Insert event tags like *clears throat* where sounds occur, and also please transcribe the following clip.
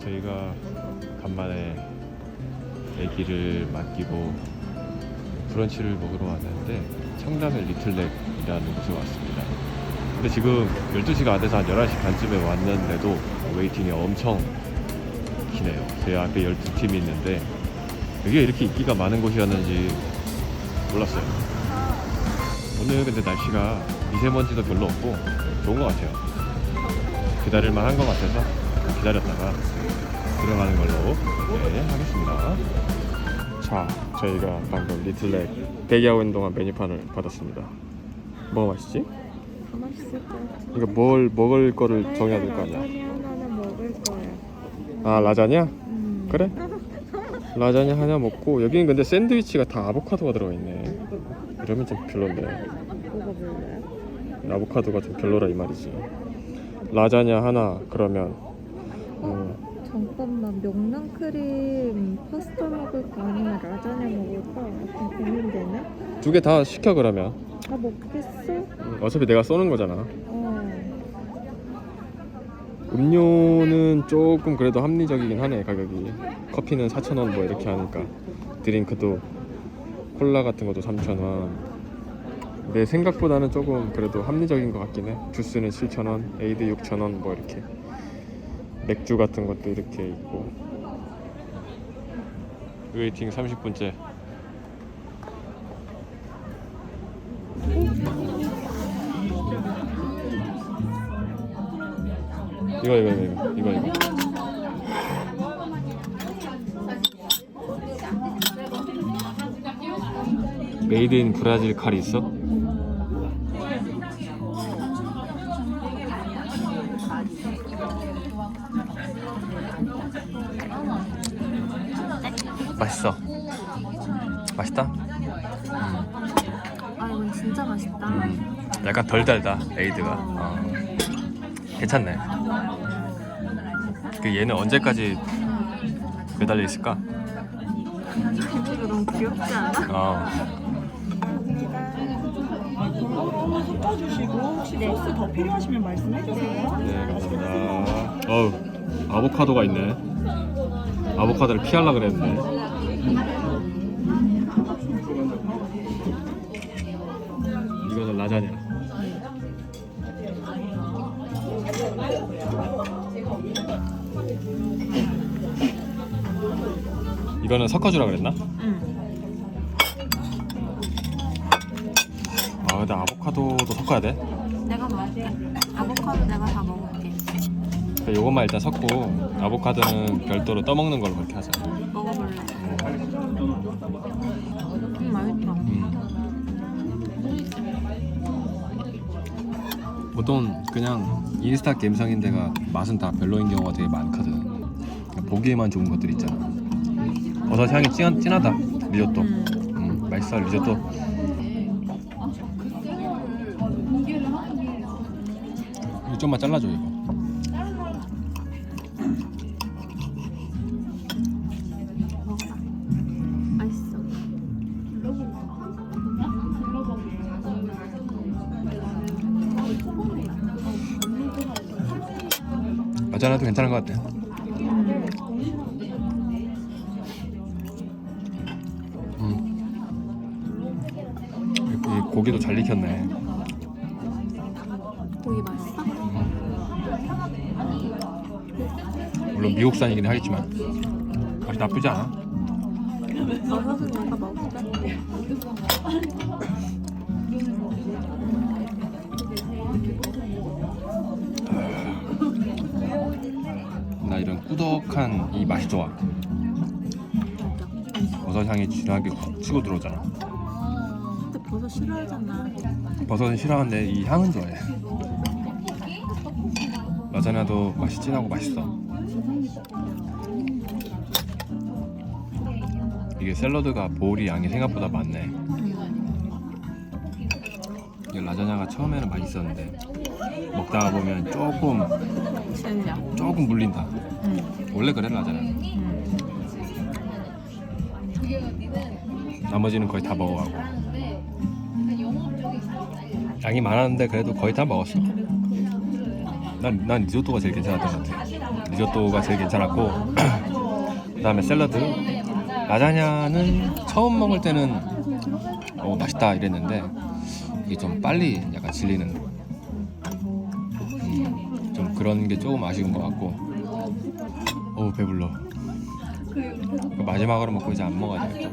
저희가 간만에 아기를 맡기고 브런치를 먹으러 왔는데 청담의 리틀렉이라는 곳에 왔습니다. 근데 지금 12시가 안 돼서 한 11시 반쯤에 왔는데도 웨이팅이 엄청 기네요. 제 앞에 12팀이 있는데 이게 이렇게 인기가 많은 곳이었는지 몰랐어요. 오늘 근데 날씨가 미세먼지도 별로 없고 좋은 것 같아요. 기다릴만 한 것 같아서 기다렸다가 들어가는 걸로 네, 하겠습니다. 자, 저희가 방금 리틀렉 대기하고 있는 동안 메뉴판을 받았습니다. 뭐가 맛있지? 다 맛있을 것 같아. 이거 뭘 먹을 거를 정해야 될 거 아니야? 라자냐 하나는 먹을 거야. 아, 라자냐? 음. 그래? 라자냐 하나 먹고 여기는 근데 샌드위치가 다 아보카도가 들어가 있네. 이러면 좀 별론데. 뭐가 별로야? 아보카도가 좀 별로라 이 말이지. 라자냐 하나 그러면 음, 잠깐만 명란 크림 파스타 먹을까 아니면 라자냐 먹을까? 약간 고민되네. 두 개 다 시켜 그러면. 다 먹겠어? 음, 어차피 내가 쏘는 거잖아. 어. 음료는 조금 그래도 합리적이긴 하네 가격이. 커피는 4,000원 뭐 이렇게 하니까 드링크도 콜라 같은 것도 3,000원. 내 생각보다는 조금 그래도 합리적인 것 같긴 해. 주스는 7,000원, 에이드 6,000원 뭐 이렇게. 맥주 같은 것도 이렇게 있고. 웨이팅 30분째. 이거 이거 이거 이거 이거. 메이드 인 브라질 칼이 있어? 맛있어. 맛있다? 아 이건 진짜 맛있다. 약간 덜 달다 에이드가. 어. 괜찮네. 그 얘는 언제까지 매달려 있을까? 이거 너무 귀엽지 않아? 어. 한번 섞어주시고 혹시 소스 더 필요하시면 말씀해 주세요. 네, 감사합니다. 어우, 아보카도가 있네. 아보카도를 피하려 그랬네. 이거는 라자냐. 이거는 섞어주라 그랬나? 응. 아, 근데 아보카도도 섞어야 돼? 내가 먹을게. 아보카도 내가 다 먹을게. 그러니까 요것만 일단 섞고 아보카도는 별도로 떠먹는 걸로 그렇게 하자. 먹어볼래. 음 맛있다. 보통 그냥 인스타 감성인데가 맛은 다 별로인 경우가 되게 많거든. 그냥 보기에만 좋은 것들 있잖아. 버섯 향이 찐, 진하다. 리조또. 음. 음, 맛있어 리조또. 이거 좀만 잘라줘 이거. 여자라도 괜찮은 것 같아. 음. 이, 이 고기도 잘 익혔네. 고기 맛있어? 물론 미국산이긴 하겠지만 맛이 나쁘지 않아. 버섯은 내가 먹을게. 꾸덕한 이 맛이 좋아. 버섯 향이 진하게 훅 치고 들어오잖아. 근데 버섯 싫어하잖아. 버섯은 싫어하는데 이 향은 좋아해. 라자냐도 맛이 진하고 맛있어. 이게 샐러드가 보울이 양이 생각보다 많네. 라자냐가 처음에는 맛있었는데 먹다가 보면 조금 질려. 조금 물린다. 응. 원래 그래 라자냐. 응. 나머지는 거의 다 먹어가고. 양이 많았는데 그래도 거의 다 먹었어. 난, 난 리조또가 제일 괜찮았던 것 같아. 리조또가 제일 괜찮았고 *clears throat* 그다음에 샐러드 라자냐는 처음 먹을 때는 어, 맛있다 이랬는데 이게 좀 빨리 약간 질리는 음, 좀 그런 게 조금 아쉬운 것 같고. 어우 배불러. 그 마지막으로 먹고 이제 안 먹어야 되겠다